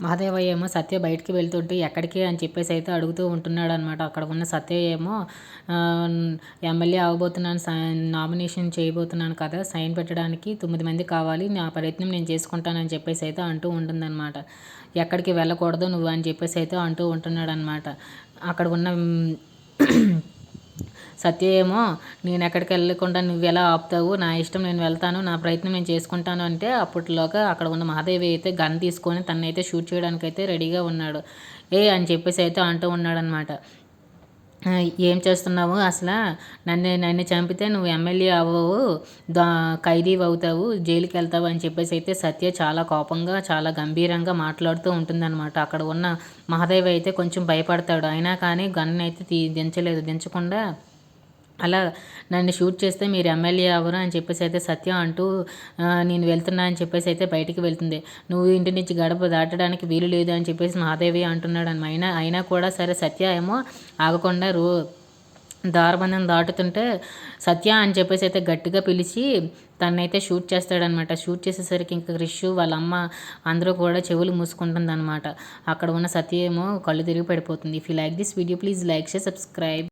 మహాదేవయ్య ఏమో సత్య బయటికి వెళ్తుంటే ఎక్కడికి అని చెప్పేసి అయితే అడుగుతూ ఉంటున్నాడు అనమాట అక్కడ ఉన్న సత్య ఏమో ఎమ్మెల్యే అవ్వబోతున్నాను నామినేషన్ చేయబోతున్నాను కదా సైన్ పెట్టడానికి తొమ్మిది మంది కావాలి నా ప్రయత్నం నేను చేసుకుంటానని చెప్పేసి అయితే అంటూ ఉంటుందన్నమాట. ఎక్కడికి వెళ్ళకూడదు నువ్వు అని చెప్పేసి అయితే అంటూ ఉంటున్నాడు అనమాట అక్కడ ఉన్న సత్య ఏమో నేను ఎక్కడికి వెళ్ళకుండా నువ్వు ఎలా ఆపుతావు? నా ఇష్టం నేను వెళ్తాను నా ప్రయత్నం నేను చేసుకుంటాను అంటే అప్పట్లోగా అక్కడ ఉన్న మహాదేవి అయితే గన్ తీసుకొని తన్నైతే షూట్ చేయడానికి అయితే రెడీగా ఉన్నాడు. ఏ అని చెప్పేసి అయితే అంటూ ఉన్నాడనమాట ఏం చేస్తున్నావు అసలు? నన్ను నన్ను చంపితే నువ్వు ఎమ్మెల్యే అవ్వవు దా ఖైదీ అవుతావు జైలుకి వెళ్తావు అని చెప్పేసి అయితే సత్య చాలా కోపంగా చాలా గంభీరంగా మాట్లాడుతూ ఉంటుందన్నమాట. అక్కడ ఉన్న మహాదేవ్ అయితే కొంచెం భయపడతాడు. అయినా కానీ గన్ అయితే తీ దించలేదు. దించకుండా అలా నన్ను షూట్ చేస్తే మీరు ఎమ్మెల్యే అవ్వరు అని చెప్పేసి అయితే సత్యం అంటూ నేను వెళ్తున్నా అని చెప్పేసి అయితే బయటికి వెళ్తుంది. నువ్వు ఇంటి నుంచి గడప దాటడానికి వీలు లేదు అని చెప్పేసి మహాదేవి అంటున్నాడు అని అయినా అయినా కూడా సరే సత్య ఏమో ఆగకుండా రో దారబంధం దాటుతుంటే సత్య అని చెప్పేసి అయితే గట్టిగా పిలిచి తనైతే షూట్ చేస్తాడనమాట. షూట్ చేసేసరికి ఇంకా క్రిష్ వాళ్ళ అమ్మ అందరూ కూడా చెవులు మూసుకుంటుంది అనమాట అక్కడ ఉన్న సత్య ఏమో కళ్ళు తిరిగి పడిపోతుంది. If you like this video please like share subscribe